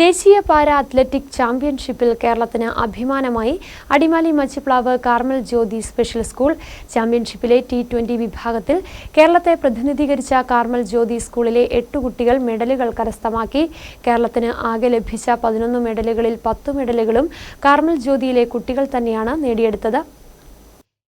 ദേശീയ para athletic ചാമ്പ്യൻഷിപ്പിൽ കേരളത്തിന് അഭിമാനമായി Adimali Machiplavu Carmel Jyothi special school ചാമ്പ്യൻഷിപ്പിലെ T twenty വിഭാഗത്തിൽ കേരളത്തെ പ്രതിനിധീകരിച്ച കാർമൽ ജ്യോതി സ്കൂളിലെ എട്ട് കുട്ടികൾ മെഡലുകൾ കരസ്ഥമാക്കി. കേരളത്തിന് ആകെ ലഭിച്ച പതിനൊന്ന് മെഡലുകളിൽ പത്ത് മെഡലുകളും കാർമൽ ജ്യോതിയിലെ കുട്ടികൾ തന്നെയാണ് നേടിയെടുത്തത്.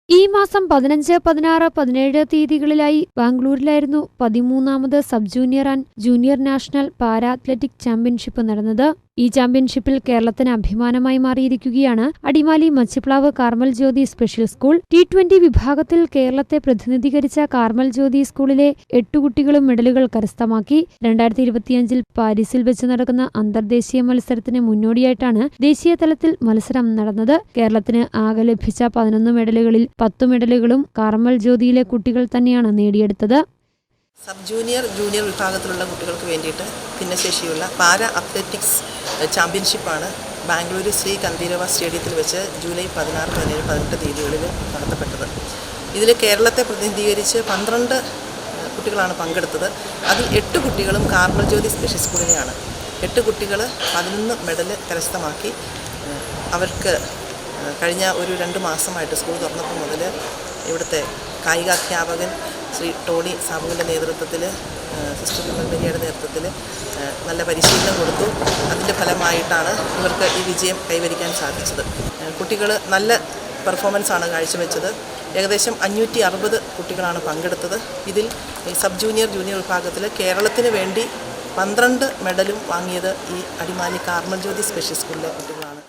ഈ മാസം പതിനഞ്ച് പതിനാറ് പതിനേഴ് തീയതികളിലായി ബാംഗ്ലൂരിലായിരുന്നു പതിമൂന്നാമത് sub junior and junior national para athletic championship നടന്നത്. ഈ ചാമ്പ്യൻഷിപ്പിൽ കേരളത്തിന് അഭിമാനമായി മാറിയിരിക്കുകയാണ് Adimali Machiplavu Carmel Jyothi special school. T twenty വിഭാഗത്തിൽ കേരളത്തെ പ്രതിനിധീകരിച്ച കാർമൽ ജ്യോതി സ്കൂളിലെ എട്ടു കുട്ടികളും മെഡലുകൾ കരസ്ഥമാക്കി. രണ്ടായിരത്തി ഇരുപത്തിയഞ്ചിൽ പാരീസിൽ വെച്ച് നടക്കുന്ന അന്തർദേശീയ മത്സരത്തിന് മുന്നോടിയായിട്ടാണ് ദേശീയ തലത്തിൽ മത്സരം നടന്നത്. കേരളത്തിന് ആകെ ലഭിച്ച പതിനൊന്ന് മെഡലുകളിൽ പത്ത് മെഡലുകളും കാർമൽ ജ്യോതിയിലെ കുട്ടികൾ തന്നെയാണ് നേടിയെടുത്തത്. സബ് ജൂനിയർ ജൂനിയർ വിഭാഗത്തിലുള്ള കുട്ടികൾക്ക് വേണ്ടിയിട്ട് ഭിന്നശേഷിയുള്ള പാര അത്ലറ്റിക്സ് ചാമ്പ്യൻഷിപ്പാണ് ബാംഗ്ലൂർ ശ്രീ കന്തീരവ സ്റ്റേഡിയത്തിൽ വെച്ച് ജൂലൈ പതിനാറ് പതിനേഴ് പതിനെട്ട് തീയതികളിൽ നടത്തപ്പെട്ടത്. ഇതിൽ കേരളത്തെ പ്രതിനിധീകരിച്ച് പന്ത്രണ്ട് കുട്ടികളാണ് പങ്കെടുത്തത്. അതിൽ എട്ട് കുട്ടികളും കാർമൽ ജ്യോതി സ്പെഷ്യൽ സ്കൂളിലെയാണ് എട്ട് കുട്ടികൾ പതിനൊന്ന് മെഡൽ കരസ്ഥമാക്കി. അവർക്ക് കഴിഞ്ഞ ഒരു രണ്ട് മാസമായിട്ട് സ്കൂൾ തുറന്നപ്പോൾ മുതൽ ഇവിടുത്തെ കായികാധ്യാപകൻ ശ്രീ ടോണി സാമുവിന്റെ നേതൃത്വത്തിൽ സിസ്റ്റർ വിമൽമരിയുടെ നേതൃത്വത്തിൽ നല്ല പരിശീലനം കൊടുത്തു. അതിന്റെ ഫലമായിട്ടാണ് ഇവർക്ക് ഈ വിജയം കൈവരിക്കാൻ സാധിച്ചത്. കുട്ടികൾ നല്ല പെർഫോമൻസാണ് കാഴ്ചവെച്ചത്. ഏകദേശം അഞ്ഞൂറ്റി അറുപത് കുട്ടികളാണ് പങ്കെടുത്തത്. ഇതിൽ സബ് ജൂനിയർ ജൂനിയർ വിഭാഗത്തിൽ കേരളത്തിന് വേണ്ടി പന്ത്രണ്ട് മെഡലും വാങ്ങിയത് ഈ അടിമാലി കാർമൽ ജ്യോതി സ്പെഷ്യൽ സ്കൂളിലെ കുട്ടികളാണ്.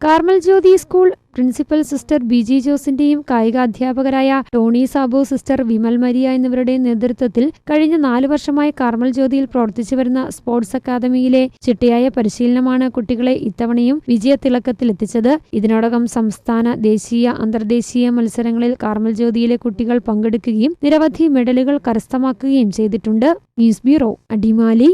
Carmel Jyothi school principal sister B G ജോസിന്റെയും കായിക അധ്യാപകരായ Tony Sabu sister Vimal Maria എന്നിവരുടെയും നേതൃത്വത്തിൽ കഴിഞ്ഞ നാല് വർഷമായി കാർമൽ ജ്യോതിയിൽ പ്രവർത്തിച്ചു വരുന്ന സ്പോർട്സ് അക്കാദമിയിലെ ചിട്ടയായ പരിശീലനമാണ് കുട്ടികളെ ഇത്തവണയും വിജയത്തിളക്കത്തിലെത്തിച്ചത്. ഇതിനോടകം സംസ്ഥാന ദേശീയ അന്തർദേശീയ മത്സരങ്ങളിൽ കാർമൽ ജ്യോതിയിലെ കുട്ടികൾ പങ്കെടുക്കുകയും നിരവധി മെഡലുകൾ കരസ്ഥമാക്കുകയും ചെയ്തിട്ടുണ്ട്. News bureau Adimali.